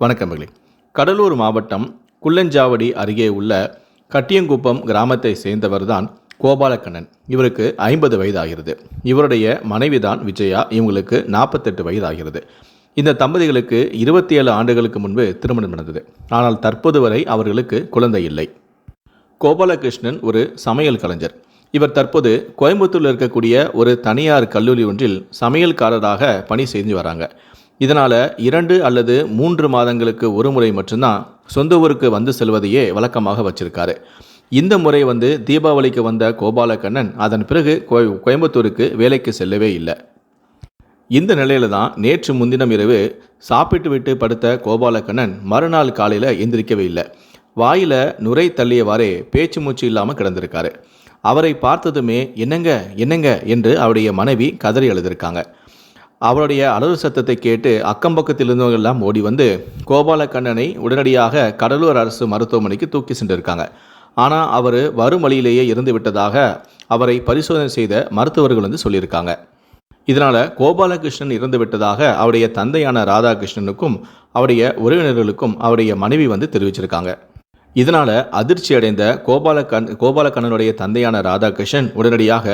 வணக்கமகளே கடலூர் மாவட்டம் குள்ளஞ்சாவடி அருகே உள்ள கட்டியங்குப்பம் கிராமத்தை சேர்ந்தவர் தான் கோபாலக்கண்ணன். இவருக்கு ஐம்பது வயதாகிறது. இவருடைய மனைவிதான் விஜயா. இவங்களுக்கு நாற்பத்தெட்டு வயதாகிறது. இந்த தம்பதிகளுக்கு இருபத்தி ஏழு ஆண்டுகளுக்கு முன்பு திருமணம் நடந்தது. ஆனால் தற்போது வரை அவர்களுக்கு குழந்தை இல்லை. கோபாலகிருஷ்ணன் ஒரு சமையல் கலைஞர். இவர் தற்போது கோயம்புத்தூரில் இருக்கக்கூடிய ஒரு தனியார் கல்லூரி ஒன்றில் சமையல்காரராக பணி செஞ்சு வராங்க. இதனால் இரண்டு அல்லது மூன்று மாதங்களுக்கு ஒரு முறை மட்டும்தான் சொந்த ஊருக்கு வந்து செல்வதையே வழக்கமாக வச்சிருக்காரு. இந்த முறை வந்து தீபாவளிக்கு வந்த கோபாலகண்ணன் அதன் பிறகு கோய கோயம்புத்தூருக்கு வேலைக்கு செல்லவே இல்லை. இந்த நிலையில தான் நேற்று முன்தினம் இரவு சாப்பிட்டு விட்டு படுத்த கோபாலக்கண்ணன் மறுநாள் காலையில் எந்திரிக்கவே இல்லை. வாயில் நுரை தள்ளியவாறே பேச்சு மூச்சு இல்லாமல் கிடந்திருக்காரு. அவரை பார்த்ததுமே என்னங்க என்னங்க? என்று அவருடைய மனைவி கதறி எழுதியிருக்காங்க அவருடைய அலறு சத்தத்தை கேட்டு அக்கம் பக்கத்தில் ஓடி வந்து கோபாலக்கண்ணனை உடனடியாக கடலூர் அரசு மருத்துவமனைக்கு தூக்கி சென்றிருக்காங்க. ஆனால் அவர் வரும் வழியிலேயே இருந்து விட்டதாக அவரை பரிசோதனை செய்த மருத்துவர்கள் வந்து சொல்லியிருக்காங்க. இதனால் கோபாலகிருஷ்ணன் இறந்து விட்டதாக அவருடைய தந்தையான ராதாகிருஷ்ணனுக்கும் அவருடைய உறவினர்களுக்கும் அவருடைய மனைவி வந்து தெரிவிச்சிருக்காங்க. இதனால் அதிர்ச்சி அடைந்த கோபாலகண் கோபாலக்கண்ணனுடைய தந்தையான ராதாகிருஷ்ணன் உடனடியாக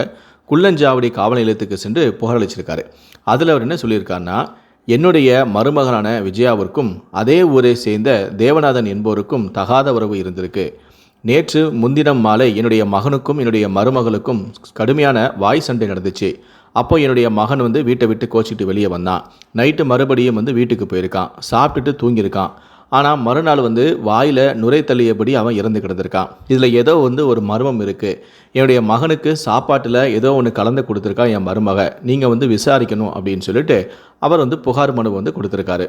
குள்ளஞ்சாவடி காவல் நிலையத்துக்கு சென்று புகாரளிச்சிருக்காரு அதில் அவர் என்ன சொல்லியிருக்காருன்னா என்னுடைய மருமகனான விஜயாவிற்கும் அதே ஊரை சேர்ந்த தேவநாதன் என்போருக்கும் தகாத உறவு இருந்திருக்கு. நேற்று முன்தினம் மாலை என்னுடைய மகனுக்கும் என்னுடைய மருமகளுக்கும் கடுமையான வாய் சண்டை நடந்துச்சு. அப்போ என்னுடைய மகன் வந்து வீட்டை விட்டு கோச்சிட்டு வெளியே வந்தான். நைட்டு மறுபடியும் வந்து வீட்டுக்கு போயிருக்கான். சாப்பிட்டுட்டு தூங்கியிருக்கான். ஆனால் மறுநாள் வந்து வாயில் நுரை தள்ளியபடி அவன் இறந்து கிடந்திருக்கான். இதில் ஏதோ வந்து ஒரு மர்மம் இருக்குது என்னுடைய மகனுக்கு சாப்பாட்டில் ஏதோ ஒன்று கலந்து கொடுத்துருக்கான் என் மருமக. நீங்கள் வந்து விசாரிக்கணும் அப்படின்னு சொல்லிட்டு அவர் வந்து புகார் மனு வந்து கொடுத்துருக்காரு.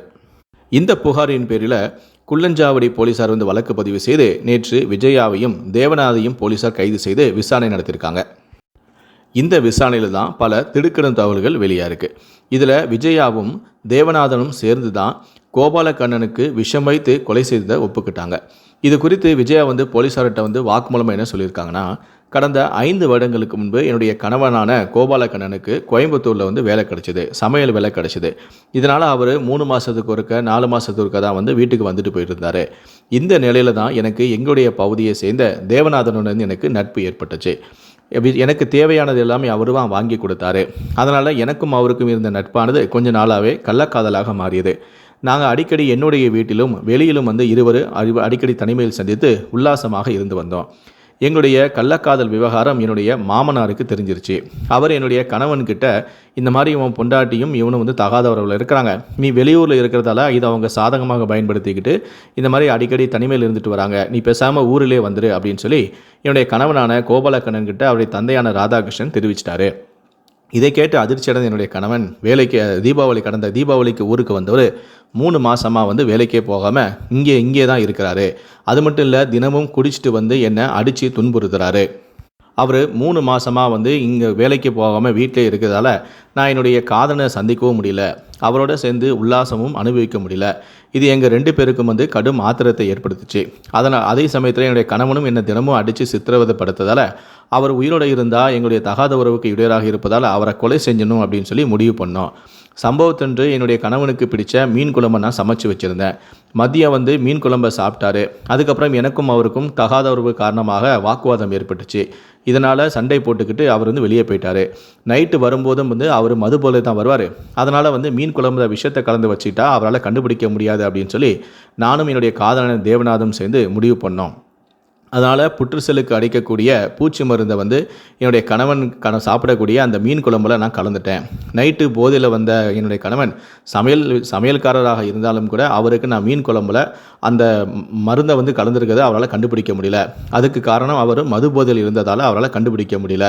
இந்த புகாரின் பேரில் குள்ளஞ்சாவடி போலீசார் வந்து வழக்கு பதிவு செய்து நேற்று விஜயாவையும் தேவநாதையும் போலீசார் கைது செய்து விசாரணை நடத்தியிருக்காங்க. இந்த விசாரணையில் தான் பல திடுக்கிடும் தகவல்கள் வெளியாக இருக்குது இதில் விஜயாவும் தேவநாதனும் சேர்ந்து தான் கோபாலக்கண்ணனுக்கு விஷம் வைத்து கொலை செய்ததை ஒப்புக்கிட்டாங்க. இது குறித்து விஜயா வந்து போலீஸார்கிட்ட வந்து வாக்குமூலமாக என்ன சொல்லியிருக்காங்கன்னா கடந்த ஐந்து வருடங்களுக்கு முன்பு என்னுடைய கணவனான கோபாலக்கண்ணனுக்கு கோயம்புத்தூரில் வந்து வேலை கிடச்சிது சமையல் வேலை கிடச்சிது. இதனால் அவர் மூணு மாதத்துக்கு ஒருக்க நாலு மாதத்துக்கு ஒருக்க தான் வந்து வீட்டுக்கு வந்துட்டு போயிருந்தார். இந்த நிலையில தான் எனக்கு எங்களுடைய பகுதியை சேர்ந்த தேவநாதனுடன் எனக்கு நட்பு ஏற்பட்டுச்சு. எனக்கு தேவையானது எல்லாமே அவருவான் வாங்கி கொடுத்தாரு. அதனால் எனக்கும் அவருக்கும் இருந்த நட்பானது கொஞ்ச நாளாகவே கள்ளக்காதலாக மாறியது. நாங்கள் அடிக்கடி என்னுடைய வீட்டிலும் வெளியிலும் வந்து இருவர் அடிக்கடி தனிமையில் சந்தித்து உல்லாசமாக இருந்து வந்தோம். எங்களுடைய கள்ளக்காதல் விவகாரம் என்னுடைய மாமனாருக்கு தெரிஞ்சிருச்சு. அவர் என்னுடைய கணவன்கிட்ட இந்த மாதிரி இவன் பொண்டாட்டியும் இவனும் வந்து தகாதவர்கள் இருக்கிறாங்க. நீ வெளியூரில் இருக்கிறதால இதை அவங்க சாதகமாக பயன்படுத்திக்கிட்டு இந்த மாதிரி அடிக்கடி தனிமையில் இருந்துட்டு வராங்க. நீ பேசாமல் ஊரிலே வந்துரு அப்படின்னு சொல்லி என்னுடைய கணவனான கோபாலக்கண்ணன் கிட்ட அவருடைய தந்தையான ராதாகிருஷ்ணன் தெரிவிச்சிட்டாரு. இதை கேட்டு அதிர்ச்சி அடைந்த என்னுடைய கணவன் வேலைக்கு தீபாவளி கடந்த தீபாவளிக்கு ஊருக்கு வந்தவர் மூணு மாதமாக வந்து வேலைக்கே போகாமல் இங்கே இங்கே தான் இருக்கிறாரு. அது மட்டும் இல்லை தினமும் குடிச்சிட்டு வந்து என்னை அடித்து துன்புறுத்துறாரு. அவர் மூணு மாதமாக வந்து இங்கே வேலைக்கு போகாமல் வீட்டிலே இருக்கிறதால நான் என்னுடைய காதலை சந்திக்கவும் முடியல. அவரோட சேர்ந்து உல்லாசமும் அனுபவிக்க முடியல. இது எங்கள் ரெண்டு பேருக்கும் வந்து கடும் ஆத்திரத்தை ஏற்படுத்துச்சு. அதனால் அதே சமயத்தில் என்னுடைய கணவனும் என்னை தினமும் அடித்து சித்திரவதைப்படுத்ததால் அவர் உயிரோடு இருந்தால் எங்களுடைய தகாத உறவுக்கு இடையராக இருப்பதால் அவரை கொலை செஞ்சணும் அப்படின்னு சொல்லி முடிவு பண்ணோம். சம்பவத்தன்று என்னுடைய கணவனுக்கு பிடிச்ச மீன் குழம்பை நான் சமைச்சு வச்சுருந்தேன். மதியம் வந்து மீன் குழம்பை சாப்பிட்டாரு. அதுக்கப்புறம் எனக்கும் அவருக்கும் தகாத உறவு காரணமாக வாக்குவாதம் ஏற்பட்டுச்சு. இதனால் சண்டை போட்டுக்கிட்டு அவர் வந்து வெளியே போயிட்டாரு. நைட்டு வரும்போதும் வந்து அவர் மது போல தான் வருவார். அதனால் வந்து மீன் குழம்புல விஷயத்தை கலந்து வச்சுக்கிட்டா அவரால் கண்டுபிடிக்க முடியாது அப்படின்னு சொல்லி நானும் என்னுடைய காதலன் தேவநாதம் சேர்ந்து முடிவு பண்ணோம். அதனால் புற்றுசலுக்கு அடிக்கக்கூடிய பூச்சி மருந்தை வந்து என்னுடைய கணவன் கண சாப்பிடக்கூடிய அந்த மீன் குழம்புல நான் கலந்துட்டேன். நைட்டு போதையில் வந்த என்னுடைய கணவன் சமையல் சமையல்காரராக இருந்தாலும் கூட அவருக்கு நான் மீன் குழம்புல அந்த மருந்தை வந்து கலந்துருக்கிறத அவரால் கண்டுபிடிக்க முடியல. அதுக்கு காரணம் அவர் மது போதையில் இருந்ததால் அவரால் கண்டுபிடிக்க முடியல.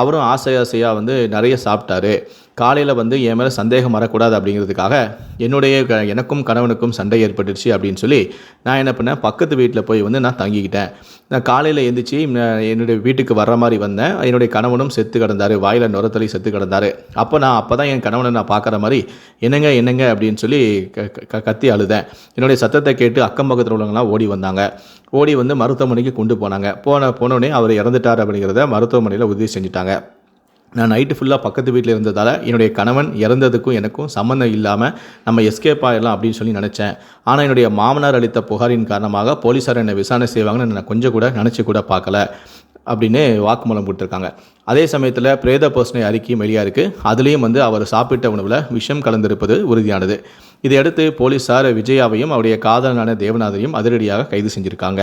அவரும் ஆசை ஆசையாக வந்து நிறைய சாப்பிட்டாரு. காலையில் வந்து என் மேலே சந்தேகம் வரக்கூடாது அப்படிங்கிறதுக்காக என்னுடைய க- எனக்கும் கணவனுக்கும் சண்டை ஏற்பட்டுருச்சு அப்படின்னு சொல்லி நான் என்ன பண்ணேன்? பக்கத்து வீட்டில் போய் வந்து நான் தங்கிக்கிட்டேன். நான் காலையில் எழுந்திரிச்சி நான் என்னுடைய வீட்டுக்கு வர்ற மாதிரி வந்தேன். என்னுடைய கணவனும் செத்து கிடந்தார். வாயில் நுரத்தலி செத்து கிடந்தாரு. அப்போ நான் அப்போ தான் என் கணவனை நான் பார்க்குற மாதிரி என்னங்க என்னங்க அப்படின்னு சொல்லி க- க- கத்தி அழுதேன். என்னுடைய சத்தத்தை கேட்டு அக்கம் பக்கத்தில் உள்ளவங்களாம் ஓடி வந்தாங்க. ஓடி வந்து மருத்துவமனைக்கு கொண்டு போனாங்க. போன போனோடனே அவர் இறந்துட்டார் அப்படிங்கிறத மருத்துவமனையில் உறுதி செஞ்சுட்டாங்க. நான் நைட்டு ஃபுல்லாக பக்கத்து வீட்டில் இருந்ததால் என்னுடைய கணவன் இறந்ததுக்கும் எனக்கும் சம்மந்தம் இல்லாமல் நம்ம எஸ்கேப் ஆகிடலாம் அப்படின்னு சொல்லி நினச்சேன். ஆனால் என்னுடைய மாமனார் அளித்த புகாரின் காரணமாக போலீஸார் என்னை விசாரணை செய்வாங்கன்னு நான் கொஞ்சம் கூட நினச்சி கூட பார்க்கல அப்படின்னு வாக்குமூலம் கொடுத்துருக்காங்க அதே சமயத்தில் பிரேத பர்சனை அறிக்கையும் வெளியாக இருக்குது அதுலேயும் வந்து அவர் சாப்பிட்ட உணவில் விஷம் கலந்திருப்பது உறுதியானது. இதையடுத்து போலீஸார் விஜயாவையும் அவருடைய காதலனான தேவநாதனையும் அதிரடியாக கைது செஞ்சுருக்காங்க.